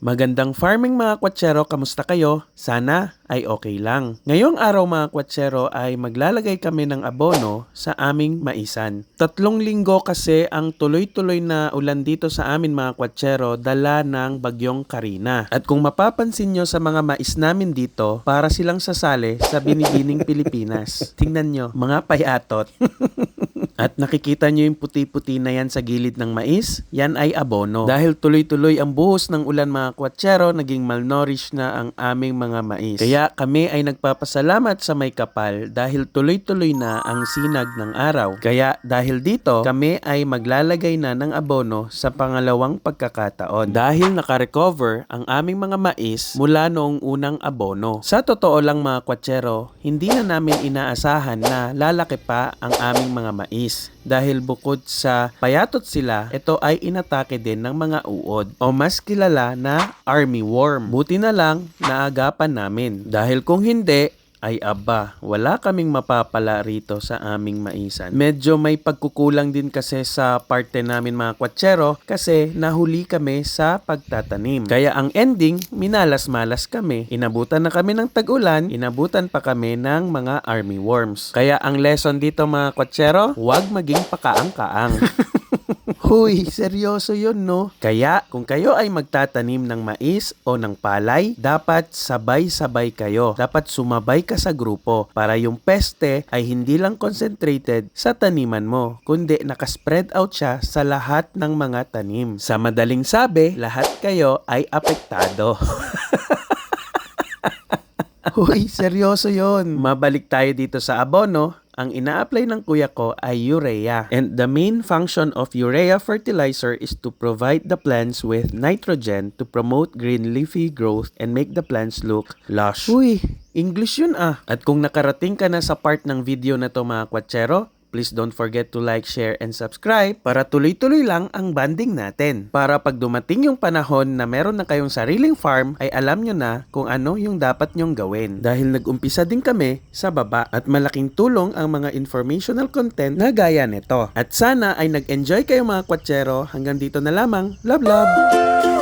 Magandang farming mga kwatsero, kamusta kayo? Sana ay okay lang. Ngayong araw mga kwatsero ay maglalagay kami ng abono sa aming maisan. Tatlong linggo kasi ang tuloy-tuloy na ulan dito sa amin mga kwatsero dala ng bagyong Karina. At kung mapapansin nyo sa mga mais namin dito, para silang sasali sa binibining Pilipinas. Tingnan nyo, mga payatot. At nakikita nyo yung puti-puti na yan sa gilid ng mais, yan ay abono. Dahil tuloy-tuloy ang buhos ng ulan mga kwatsero, naging malnourished na ang aming mga mais. Kaya kami ay nagpapasalamat sa may kapal dahil tuloy-tuloy na ang sinag ng araw. Kaya dahil dito, kami ay maglalagay na ng abono sa pangalawang pagkakataon. Dahil nakarecover ang aming mga mais mula noong unang abono. Sa totoo lang mga kwatsero, hindi na namin inaasahan na lalaki pa ang aming mga mais. Dahil bukod sa payatot sila, ito ay inatake din ng mga uod o mas kilala na army worm. Buti na lang naagapan namin. Dahil kung hindi, ay aba, wala kaming mapapala rito sa aming maisan. Medyo may pagkukulang din kasi sa parte namin mga kwatsero kasi nahuli kami sa pagtatanim. Kaya ang ending, minalas-malas kami. Inabutan na kami ng tag-ulan, inabutan pa kami ng mga army worms. Kaya ang lesson dito mga kwatsero, huwag maging pakaang-kaang. Huy, seryoso yun, no? Kaya, kung kayo ay magtatanim ng mais o ng palay, dapat sabay-sabay kayo. Dapat sumabay ka sa grupo para yung peste ay hindi lang concentrated sa taniman mo, kundi nakaspread out siya sa lahat ng mga tanim. Sa madaling sabi, lahat kayo ay apektado. Huy, seryoso yon. Mabalik tayo dito sa abono. Ang ina-apply ng kuya ko ay urea. And the main function of urea fertilizer is to provide the plants with nitrogen to promote green leafy growth and make the plants look lush. Uy, English yun ah. At kung nakarating ka na sa part ng video na to mga kwatsero, Please don't forget to like, share, and subscribe para tuloy-tuloy lang ang banding natin. Para pag dumating yung panahon na meron na kayong sariling farm, ay alam nyo na kung ano yung dapat nyong gawin. Dahil nag-umpisa din kami sa baba at malaking tulong ang mga informational content na gaya nito. At sana ay nag-enjoy kayo mga kwatsero. Hanggang dito na lamang. Love, love!